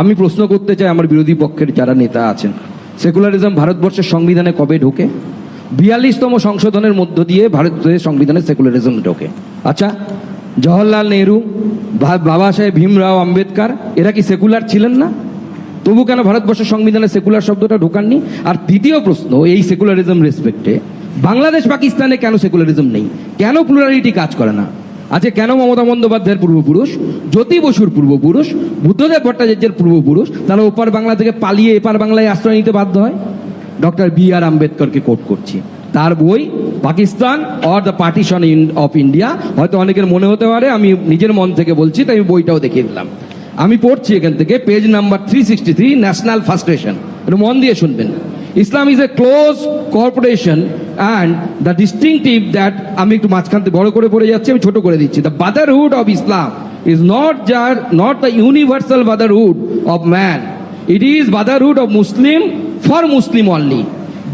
আমি প্রশ্ন করতে চাই, আমার বিরোধী পক্ষের যারা নেতা আছেন, সেকুলারিজম ভারতবর্ষের সংবিধানে কবে ঢোকে? বিয়াল্লিশতম সংশোধনের মধ্য দিয়ে ভারতের সংবিধানে সেকুলারিজম ঢোকে। আচ্ছা জওহরলাল নেহরু বাবা সাহেব ভীমরাও আম্বেদকর, এরা কি সেকুলার ছিলেন না? তবু কেন ভারতবর্ষের সংবিধানে সেকুলার শব্দটা ঢোকাননি? আর দ্বিতীয় প্রশ্ন, এই সেকুলারিজম রেসপেক্টে বাংলাদেশ পাকিস্তানে কেন সেকুলারিজম নেই? কেন প্লুরালিটি কাজ করে না? আজকে কেন মমতা বন্দ্যোপাধ্যায়ের পূর্বপুরুষ? জ্যোতি বসুর পূর্বপুরুষ, বুদ্ধদেব ভট্টাচার্যের পূর্বপুরুষ, তারা ওপার বাংলা থেকে পালিয়ে এপার বাংলায় আশ্রয় নিতে বাধ্য হয়? ডক্টর বি আর আম্বেদকরকে কোট করছি। তার বই, Pakistan or the partition of India হয়তো অনেকের মনে হতে পারে, আমি নিজের মন থেকে বলছি, তাই আমি বইটাও দেখিয়ে দিলাম আমি পড়ছি এখান থেকে page number three sixty three national frustration একটু মন দিয়ে শুনবেন। Islam is a close corporation and the distinctive that আমি একটু মাঝখান থেকে বড় করে পড়ে যাচ্ছি আমি ছোট করে দিচ্ছি the brotherhood of Islam is not যার not the universal brotherhood of man it is brotherhood of Muslim for Muslim only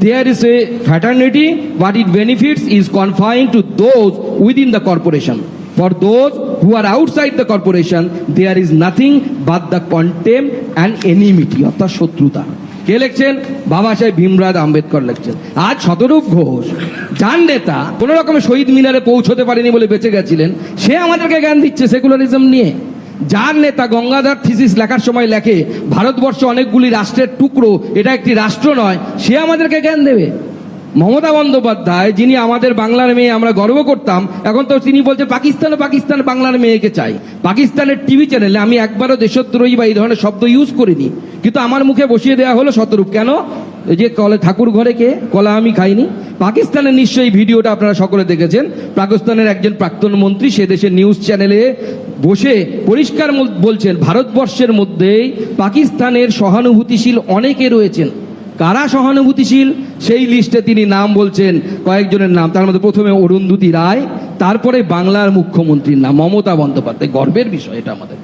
there is a fraternity what it benefits is confined to those within the corporation for those who are outside the corporation there is nothing but the contempt and enmity অর্থাৎ শত্রুতা কে লিখছেন? বাবা সাহেব ভীমরাজ আম্বেদকর লিখছেন। আজ শতরূপ ঘোষ যার নেতা কোন রকম শহীদ মিনারে পৌঁছতে পারেনি বলে বেঁচে গেছিলেন। সে আমাদেরকে জ্ঞান দিচ্ছে সেকুলারিজম নিয়ে। যার নেতা গঙ্গাধর থিসিস লেখার সময় লেখে, ভারতবর্ষ অনেকগুলি রাষ্ট্রের টুকরো, এটা একটি রাষ্ট্র নয়, সে আমাদেরকে জ্ঞান দেবে। মমতা বন্দ্যোপাধ্যায়, যিনি আমাদের বাংলার মেয়ে, আমরা গর্ব করতাম। এখন তো তিনি বলছে, পাকিস্তানে, পাকিস্তান বাংলার মেয়েকে চাই। পাকিস্তানের টিভি চ্যানেলে আমি একবারও দেশদ্রোহী বা এই ধরনের শব্দ ইউজ করিনি। কিন্তু আমার মুখে বসিয়ে দেওয়া হলো শতরূপ। কেন? যে কলে ঠাকুর ঘরে কে? কলা আমি খাইনি। পাকিস্তানের নিশ্চয়ই ভিডিওটা আপনারা সকলে দেখেছেন। পাকিস্তানের একজন প্রাক্তন মন্ত্রী সে দেশের নিউজ চ্যানেলে বসে পরিষ্কার বলছেন, ভারতবর্ষের মধ্যেই পাকিস্তানের সহানুভূতিশীল অনেকে রয়েছেন। কারা সহানুভূতিশীল? সেই লিস্টে তিনি নাম বলছেন, কয়েকজনের নাম। তার মধ্যে প্রথমে অরুন্ধতী রায়, তারপরে বাংলার মুখ্যমন্ত্রীর নাম, মমতা বন্দ্যোপাধ্যায়। গর্বের বিষয় এটা আমাদের।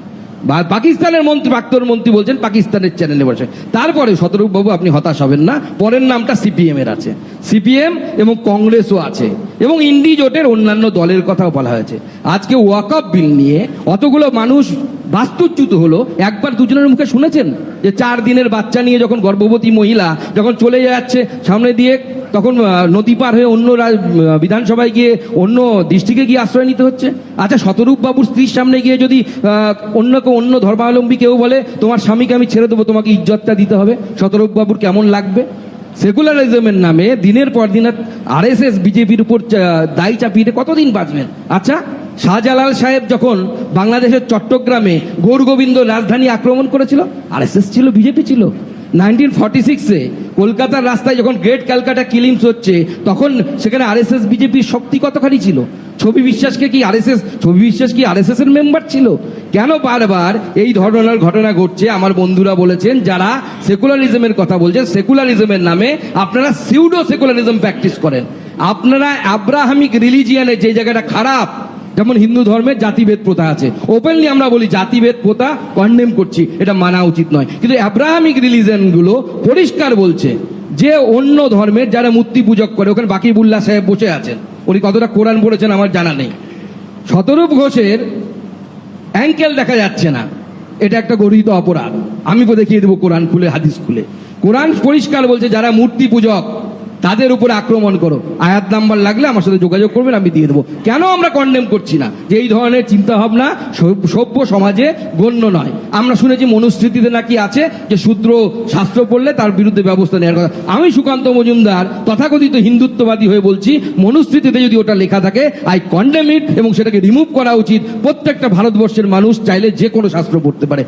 বা পাকিস্তানের মন্ত্রী, প্রাক্তন মন্ত্রী বলছেন, পাকিস্তানের চ্যানেলে বসে। তারপরে শতরূপ বাবু আপনি হতাশ হবেন না। পরের নামটা সিপিএম এর আছে। সিপিএম এবং কংগ্রেসও আছে। এবং ইন্ডি জোটের অন্যান্য দলের কথাও বলা হয়েছে। আজকে ওয়াকআপ বিল নিয়ে অতগুলো মানুষ বাস্তুচ্যুত হলো, একবার দুজনের মুখে শুনেছেন যে চার দিনের বাচ্চা নিয়ে যখন গর্ভবতী মহিলা যখন চলে যাচ্ছে সামনে দিয়ে, তখন নদী পার হয়ে অন্য বিধানসভায় গিয়ে অন্য ডিস্ট্রিক্টে গিয়ে আশ্রয় নিতে হচ্ছে? আচ্ছা শতরূপ বাবুর স্ত্রীর সামনে গিয়ে যদি অন্য কেউ অন্য ধর্মাবলম্বী কেউ বলে, তোমার স্বামীকে আমি ছেড়ে দেবো, তোমাকে ইজ্জতটা দিতে হবে। শতরূপ বাবুর কেমন লাগবে? সেকুলারিজমের নামে দিনের পর দিন আর এস এস বিজেপির উপর দায় চাপিয়ে কতদিন বাঁচবেন? আচ্ছা শাহজালাল সাহেব যখন বাংলাদেশের চট্টগ্রামে গৌর গোবিন্দ রাজধানী আক্রমণ করেছিল আর এস এস ছিল, বিজেপি ছিল নাইনটিন ফর্টি সিক্সে কলকাতার রাস্তায় যখন গ্রেট ক্যালকাটা কিলিংস হচ্ছে, তখন সেখানে আরএসএস, বিজেপির শক্তি কতখানি ছিল? ছবি বিশ্বাসকে কি আরএসএস, ছবি বিশ্বাস কি আরএসএস এর মেম্বার ছিল? কেন বারবার এই ধরনের ঘটনা ঘটছে? আমার বন্ধুরা বলেছেন, যারা সেকুলারিজমের কথা বলছেন সেকুলারিজমের নামে আপনারা সিউডো সেকুলারিজম প্র্যাকটিস করেন। আপনারা আব্রাহামিক রিলিজিয়ানে যে জায়গাটা খারাপ যেমন হিন্দু ধর্মের জাতিভেদ প্রথা আছে। ওপেনলি আমরা বলি জাতিভেদ প্রথা কন্ডেম করছি, এটা মানা উচিত নয়। কিন্তু অ্যাব্রাহামিক রিলিজনগুলো পরিষ্কার বলছে যে অন্য ধর্মের যারা মূর্তি পূজক করে, ওখানে বাকিবুল্লাহ সাহেব বসে আছেন। উনি কতটা কোরআন পড়েছেন আমার জানা নেই। শতরূপ ঘোষের অ্যাঙ্কেল দেখা যাচ্ছে না। এটা একটা গরিত অপরাধ। আমি দেখিয়ে দেবো কোরআন খুলে, হাদিস খুলে। কোরআন পরিষ্কার বলছে যারা মূর্তি পূজক তাদের উপরে আক্রমণ করো। আয়াত নাম্বার লাগলে আমার সাথে যোগাযোগ করবেন, আমি দিয়ে দেবো। কেন আমরা কন্ডেম করছি না? যে এই ধরনের চিন্তা ভাবনা সভ্য সভ্য সমাজে গণ্য নয়। আমরা শুনেছি মনুস্মৃতিতে নাকি আছে যে শূদ্র শাস্ত্র পড়লে তার বিরুদ্ধে ব্যবস্থা নেওয়ার কথা। আমি সুকান্ত মজুমদার, তথাকথিত হিন্দুত্ববাদী হয়ে বলছি, মনুস্মৃতিতে যদি ওটা লেখা থাকে আই কন্ডেম ইট এবং সেটাকে রিমুভ করা উচিত। প্রত্যেকটা ভারতবর্ষের মানুষ চাইলে যে কোনো শাস্ত্র পড়তে পারে।